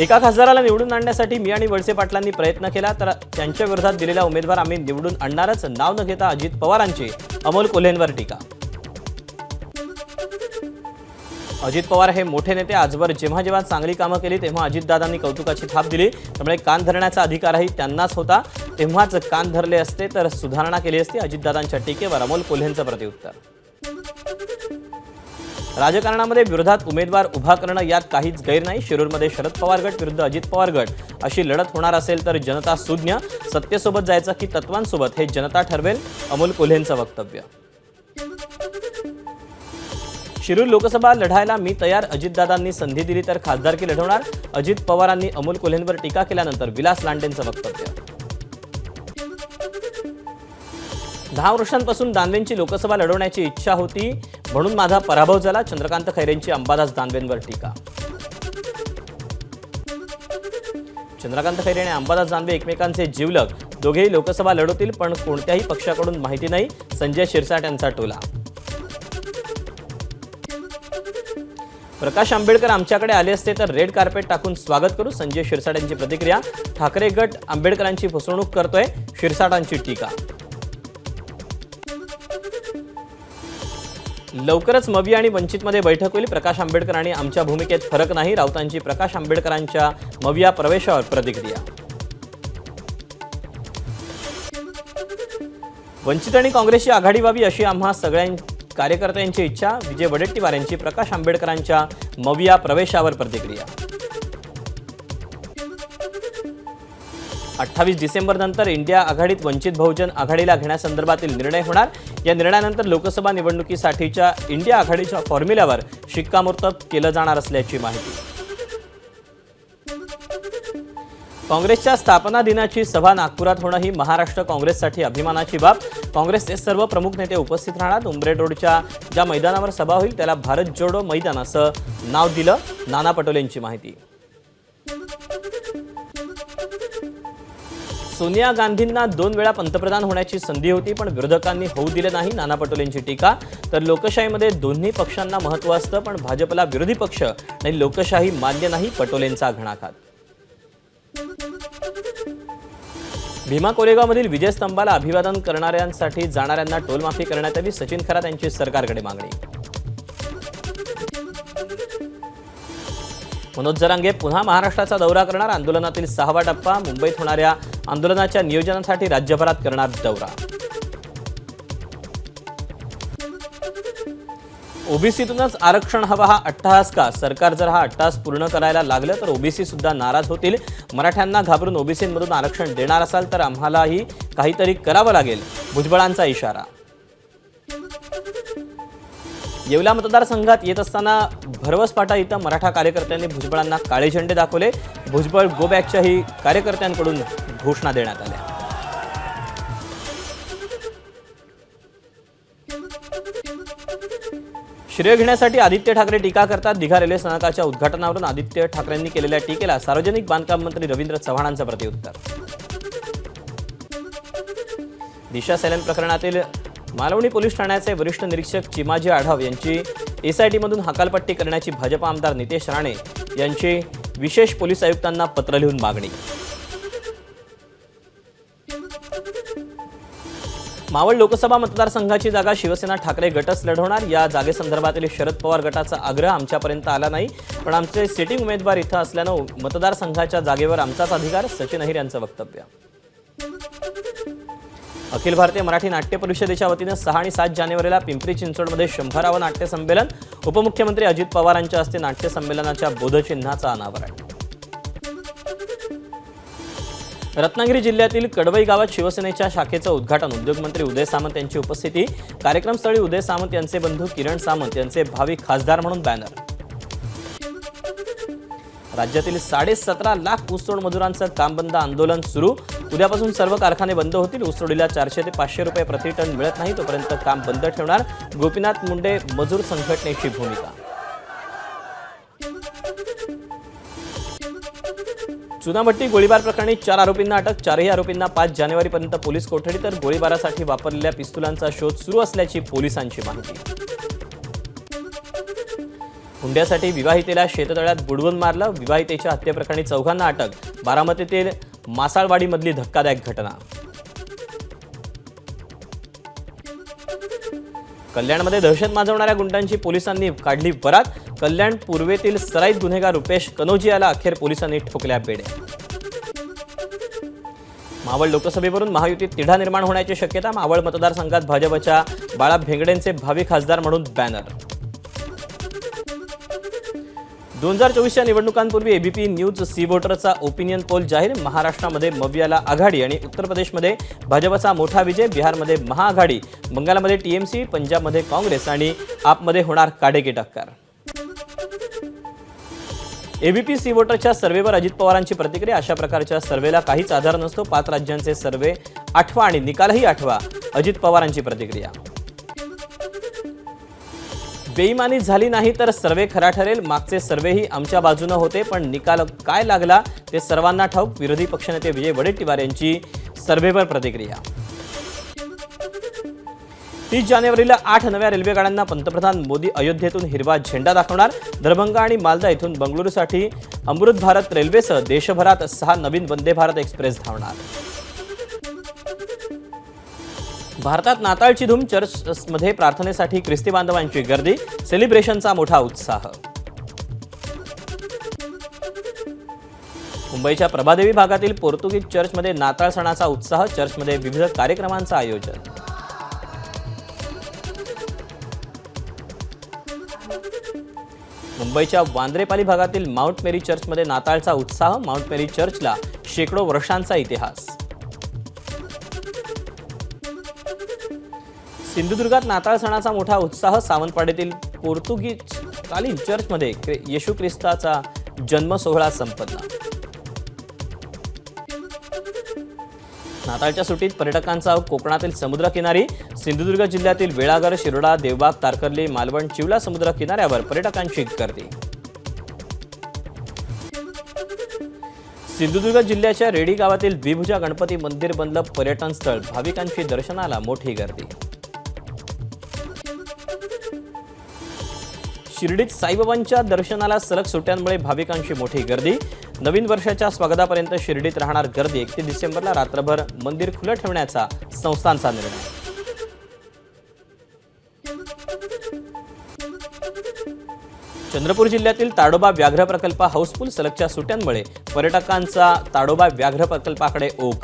एका खासदाराला निवडून आणण्यासाठी मी आणि वळसे पाटलांनी प्रयत्न केला तर त्यांच्या विरोधात दिलेला उमेदवार आम्ही निवडून आणणारच. नाव न घेता अजित पवारांची अमोल कोल्हेंवर टीका. अजित पवार हे मोठे नेते. आजवर जेव्हा जेव्हा चांगली कामं केली तेव्हा अजितदादांनी कौतुकाची थाप दिली. त्यामुळे कान धरण्याचा अधिकारही त्यांनाच होता. तेव्हाच कान धरले असते तर सुधारणा केली असती अजितदादांच्या टीकेवर अमोल कोल्हेंचं प्रतिउत्तर. राजकारणामध्ये विरोधात उमेदवार उभा करणं यात काहीच गैर नाही. शिरूरमध्ये शरद पवार गट विरुद्ध अजित पवार गट. अशी लढत होणार असेल तर जनता सुज्ञ. सत्तेसोबत जायचं की तत्वांसोबत हे जनता ठरवेल. अमोल कोल्हेंचं वक्तव्य. शिरूर लोकसभा लढायला मी तयार. अजितदादांनी संधी दिली तर खासदारकी लढवणार. अजित पवारांनी अमोल कोल्हेंवर टीका केल्यानंतर विलास लांडेंचं वक्तव्य. दहा वर्षांपासून दानवेंची लोकसभा लढवण्याची इच्छा होती म्हणून माझा पराभव झाला. चंद्रकांत खैरेंची अंबादास दानवेंवर टीका. चंद्रकांत खैरे आणि अंबादास दानवे एकमेकांचे जीवलग. दोघेही लोकसभा लढवतील पण कोणत्याही पक्षाकडून माहिती नाही. संजय शिरसाट यांचा टोला. प्रकाश आंबेडकर आमच्याकडे आले असते तर रेड कार्पेट टाकून स्वागत करू. संजय शिरसाट यांची प्रतिक्रिया. ठाकरे गट आंबेडकरांची फसवणूक करतोय शिरसाटांची टीका. लवकरच मवी आणि वंचितमध्ये बैठक होईल. प्रकाश आंबेडकर आणि आमच्या भूमिकेत फरक नाही. राऊतांची प्रकाश आंबेडकरांच्या मविया प्रवेशावर प्रतिक्रिया. वंचित आणि काँग्रेसची आघाडी व्हावी अशी आम्हा सगळ्यां कार्यकर्त्यांची इच्छा. विजय वडेट्टीवार यांची प्रकाश आंबेडकरांच्या मविया प्रवेशावर प्रतिक्रिया. अठ्ठावीस डिसेंबरनंतर इंडिया आघाडीत वंचित बहुजन आघाडीला घेण्यासंदर्भातील निर्णय होणार. या निर्णयानंतर लोकसभा निवडणुकीसाठीच्या इंडिया आघाडीच्या फॉर्म्युल्यावर शिक्कामोर्तब केलं जाणार असल्याची माहिती. काँग्रेसच्या स्थापना दिनाची सभा नागपुरात होणं ही महाराष्ट्र काँग्रेससाठी अभिमानाची बाब. काँग्रेसचे सर्व प्रमुख नेते उपस्थित राहणार. उमरेड रोडच्या ज्या मैदानावर सभा होईल त्याला भारत जोडो मैदान असं नाव दिलं. नाना पटोलेंची माहिती. सोनिया गांधींना दोन वेळा पंतप्रधान होण्याची संधी होती पण विरोधकांनी होऊ दिले नाही नाना पटोलेंची टीका. तर लोकशाहीमध्ये दोन्ही पक्षांना महत्त्व असतं पण भाजपला विरोधी पक्ष आणि लोकशाही मान्य नाही पटोलेंचा घणाघात. भीमा कोरेगावमधील विजयस्तंभाला अभिवादन करणाऱ्यांसाठी जाणाऱ्यांना टोलमाफी करण्यात यावी सचिन खरात यांची सरकारकडे मागणी. मनोज जरांगे पुन्हा महाराष्ट्राचा दौरा करणार आंदोलनातील सहावा टप्पा मुंबईत होणाऱ्या आंदोलनाच्या नियोजनासाठी राज्यभरात करणार दौरा. ओबीसीतूनच आरक्षण हवा हा अट्टहास का? सरकार जर हा अट्टहास पूर्ण करायला लागलं तर ओबीसी सुद्धा नाराज होतील. मराठ्यांना घाबरून ओबीसीमधून आरक्षण देणार असाल तर आम्हालाही काहीतरी करावं लागेल भुजबळांचा इशारा. येवला मतदारसंघात येत असताना भरवसपाटा इथं मराठा कार्यकर्त्यांनी भुजबळांना काळे झेंडे दाखवले. भुजबळ गो बॅकच्याही कार्यकर्त्यांकडून घोषणा देण्यात आल्या. श्रेय घेण्यासाठी आदित्य ठाकरे टीका करतात. दिघा रेल्वे स्थानकाच्या उद्घाटनावरून आदित्य ठाकरेंनी केलेल्या टीकेला सार्वजनिक बांधकाम मंत्री रवींद्र चव्हाणांचं प्रतिउत्तर दिशा सैलन प्रकरणातील मालवणी पोलीस ठाण्याचे वरिष्ठ निरीक्षक चिमाजी आढाव यांची एसआयटीमधून हकालपट्टी करण्याची भाजप आमदार नितेश राणे यांची विशेष पोलीस आयुक्तांना पत्र लिहून मागणी. मावळ लोकसभा मतदारसंघाची जागा शिवसेना ठाकरे गटच लढवणार. या जागेसंदर्भातील शरद पवार गटाचा आग्रह आमच्यापर्यंत आला नाही. पण आमचे सिटिंग उमेदवार इथं असल्यानं मतदारसंघाच्या जागेवर आमचाच अधिकार सचिन अहिर यांचं वक्तव्य. अखिल भारतीय मराठी नाट्य परिषदेच्या वतीनं सहा आणि सात जानेवारीला पिंपरी चिंचवडमध्ये शंभरावं नाट्य संमेलन. उपमुख्यमंत्री अजित पवारांच्या हस्ते नाट्य संमेलनाच्या बोधचिन्हाचं अनावरण. रत्नागिरी जिल्ह्यातील कडवई गावात शिवसेनेच्या शाखेचं उद्घाटन. उद्योगमंत्री उदय सामंत यांची उपस्थिती. कार्यक्रमस्थळी उदय सामंत यांचे बंधू किरण सामंत यांचे भावी खासदार म्हणून बॅनर राज्यातील साडेसतरा लाख ऊसतोड मजुरांचं काम बंद आंदोलन सुरू. उद्यापासून सर्व कारखाने बंद होतील. ऊसतोडीला चारशे ते पाचशे रुपये प्रति टन मिळत नाही. तोपर्यंत काम बंद ठेवणार. गोपीनाथ मुंडे मजूर संघटनेची भूमिका. चुनाभट्टी गोळीबार प्रकरणी चार आरोपींना अटक चारही आरोपींना पाच जानेवारीपर्यंत पोलीस कोठडी तर गोळीबारासाठी वापरलेल्या पिस्तुलांचा शोध सुरू असल्याची पोलिसांची माहिती. हुंड्यासाठी विवाहितेला शेततळ्यात बुडवून मारलं विवाहितेच्या हत्येप्रकरणी चौघांना अटक बारामतीतील मासाळवाडीमधली धक्कादायक घटना. कल्याणमध्ये दहशत माजवणाऱ्या गुंडांची पोलिसांनी काढली वरात कल्याण पूर्वेतील सराईत गुन्हेगार रुपेश कनोजी याला अखेर पोलिसांनी ठोकल्या बेड्या मावळ लोकसभेवरून महायुतीत तिढा निर्माण होण्याची शक्यता मावळ मतदारसंघात भाजपच्या बाळा भेंगडेंचे भावी खासदार म्हणून बॅनर. दोन हजार चोवीसच्या निवडणुकांपूर्वी एबीपी न्यूज सी वोटरचा ओपिनियन पोल जाहीर. महाराष्ट्रामध्ये मवियाला आघाडी आणि उत्तर प्रदेशमध्ये भाजपचा मोठा विजय बिहारमध्ये महाआघाडी बंगालमध्ये टीएमसी पंजाबमध्ये काँग्रेस आणि आपमध्ये होणार काडेकी टक्कर. एबीपी सी वोटरच्या सर्व्हेवर अजित पवारांची प्रतिक्रिया. अशा प्रकारच्या सर्व्हेला काहीच आधार नसतो. पाच राज्यांचे सर्व्हे आठवा आणि निकालही आठवा अजित पवारांची प्रतिक्रिया. बेईमानी झाली नाही तर सर्वे खरा ठरेल. मागचे सर्वेही आमच्या बाजूनं होते पण निकाल काय लागला ते सर्वांना ठाऊक. विरोधी पक्षनेते विजय वडेट्टीवार यांची सर्व्हेवर प्रतिक्रिया. तीस जानेवारीला आठ नव्या रेल्वेगाड्यांना पंतप्रधान मोदी अयोध्येतून हिरवा झेंडा दाखवणार. दरभंगा आणि मालदा इथून बंगळुरूसाठी अमृत भारत रेल्वेसह देशभरात सहा नवीन वंदे भारत एक्सप्रेस धावणार. भारतात नाताळची धूम चर्चमध्ये प्रार्थनेसाठी ख्रिस्ती बांधवांची गर्दी सेलिब्रेशनचा मोठा उत्साह. मुंबईच्या प्रभादेवी भागातील पोर्तुगीज चर्चमध्ये नाताळ सणाचा उत्साह चर्चमध्ये विविध कार्यक्रमांचं आयोजन. मुंबईच्या वांद्रेपाली भागातील माउंट मेरी चर्चमध्ये नाताळचा उत्साह माउंट मेरी चर्चला शेकडो वर्षांचा इतिहास. सिंधुदुर्गात नाताळ सणाचा मोठा उत्साह सावंतवाडीतील पोर्तुगीज कालीन चर्चमध्ये येशू ख्रिस्ताचा जन्म सोहळा संपन्न. नाताळच्या सुट्टीत पर्यटकांचा कोकणातील समुद्रकिनारी सिंधुदुर्ग जिल्ह्यातील वेळागर शिरोडा देवबाग तारकर्ली मालवण चिवला समुद्र किनाऱ्यावर पर्यटकांची गर्दी. सिंधुदुर्ग जिल्ह्याच्या रेडी गावातील द्विभुजा गणपती मंदिर बनलं पर्यटन स्थळ. भाविकांची दर्शनाला मोठी गर्दी. शिर्डीत साईबाबांच्या दर्शनाला सलग सुट्ट्यांमुळे भाविकांची मोठी गर्दी. नवीन वर्षाच्या स्वागतापर्यंत शिर्डीत राहणार गर्दी एकतीस डिसेंबरला रात्रभर मंदिर खुलं ठेवण्याचा संस्थांचा निर्णय. चंद्रपूर जिल्ह्यातील ताडोबा व्याघ्र प्रकल्प हाऊसफुल सलगच्या सुट्ट्यांमुळे पर्यटकांचा ताडोबा व्याघ्र प्रकल्पाकडे ओघ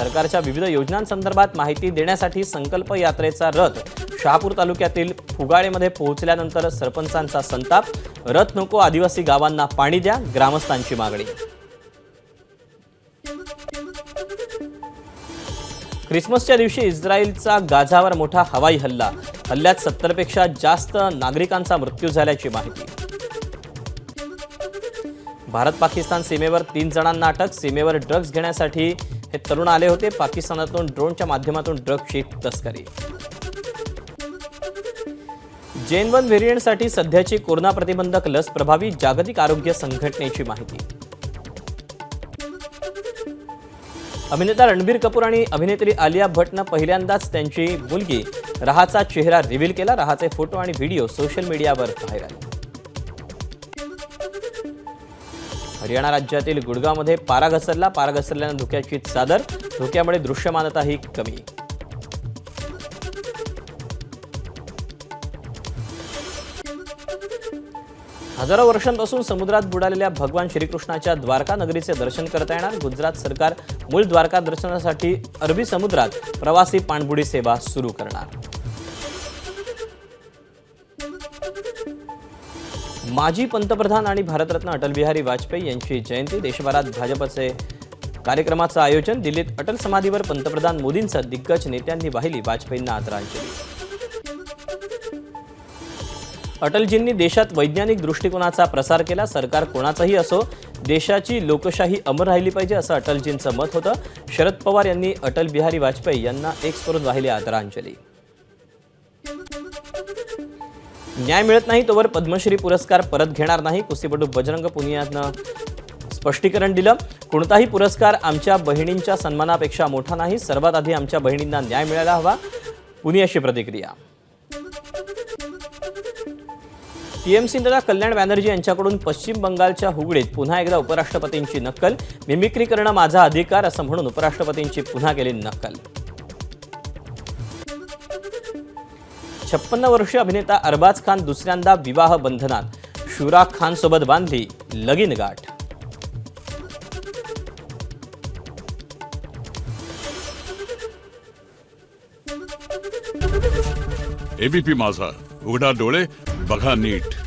सरकारच्या विविध योजनांसंदर्भात माहिती देण्यासाठी संकल्प यात्रेचा रथ शहापूर तालुक्यातील फुगाळेमध्ये पोहोचल्यानंतर सरपंचांचा संताप. रथ नको आदिवासी गावांना पाणी द्या ग्रामस्थांची मागणी. ख्रिसमसच्या दिवशी इस्रायलचा गाझावर मोठा हवाई हल्ला. हल्ल्यात सत्तरपेक्षा जास्त नागरिकांचा मृत्यू झाल्याची माहिती. भारत पाकिस्तान सीमेवर तीन जणांना अटक सीमेवर ड्रग्ज घेण्यासाठी हे तरुण आले होते पाकिस्तानातून ड्रोनच्या माध्यमातून ड्रगची तस्करी. जेन वन व्हेरियंटसाठी सध्याची कोरोना प्रतिबंधक लस प्रभावी जागतिक आरोग्य संघटनेची माहिती. अभिनेता रणबीर कपूर आणि अभिनेत्री आलिया भट्टनं पहिल्यांदाच त्यांची मुलगी रहाचा चेहरा रिव्हील केला. रहाचे फोटो आणि व्हिडिओ सोशल मीडियावर व्हायरल. हरियाणा राज्यातील गुडगावमध्ये पारा घसरला. पारा घसरल्यानं धुक्याची चादर धुक्यामुळे दृश्यमानताही कमी. हजारो वर्षांपासून समुद्रात बुडालेल्या भगवान श्रीकृष्णाच्या द्वारका नगरीचे दर्शन करता येणार. गुजरात सरकार मूळ द्वारका दर्शनासाठी अरबी समुद्रात प्रवासी पाणबुडी सेवा सुरू करणार. माजी पंतप्रधान आणि भारतरत्न अटल बिहारी वाजपेयी यांची जयंती. देशभरात भाजपचे कार्यक्रमाचं आयोजन. दिल्लीत अटल समाधीवर पंतप्रधान मोदींचा दिग्गज नेत्यांनी वाहिली वाजपेयींना आदरांजली. अटलजींनी देशात वैज्ञानिक दृष्टिकोनाचा प्रसार केला. सरकार कोणाचंही असो देशाची लोकशाही अमर राहिली पाहिजे असं अटलजींचं मत होतं. शरद पवार यांनी अटल बिहारी वाजपेयी यांना एक्सपरून वाहिली आदरांजली. न्याय मिळत नाही तोवर पद्मश्री पुरस्कार परत घेणार नाही. कुस्तीपटू बजरंग पुनियानं स्पष्टीकरण दिलं. कोणताही पुरस्कार आमच्या बहिणींच्या सन्मानापेक्षा मोठा नाही. सर्वात आधी आमच्या बहिणींना न्याय मिळायला हवा. पुनियाची प्रतिक्रिया. टीएमसी नेता कल्याण बॅनर्जी यांच्याकडून पश्चिम बंगालच्या हुगडीत पुन्हा एकदा उपराष्ट्रपतींची नक्कल. मिमिक्री करणं माझा अधिकार असं म्हणून उपराष्ट्रपतींची पुन्हा केली नक्कल. छप्पन्न वर्षीय अभिनेता अरबाज खान दुसऱ्यांदा विवाह बंधनात. शुरा खान सोबत बांधली लगीन गाठ. एबीपी माझा. उघडा डोळे बघा नीट.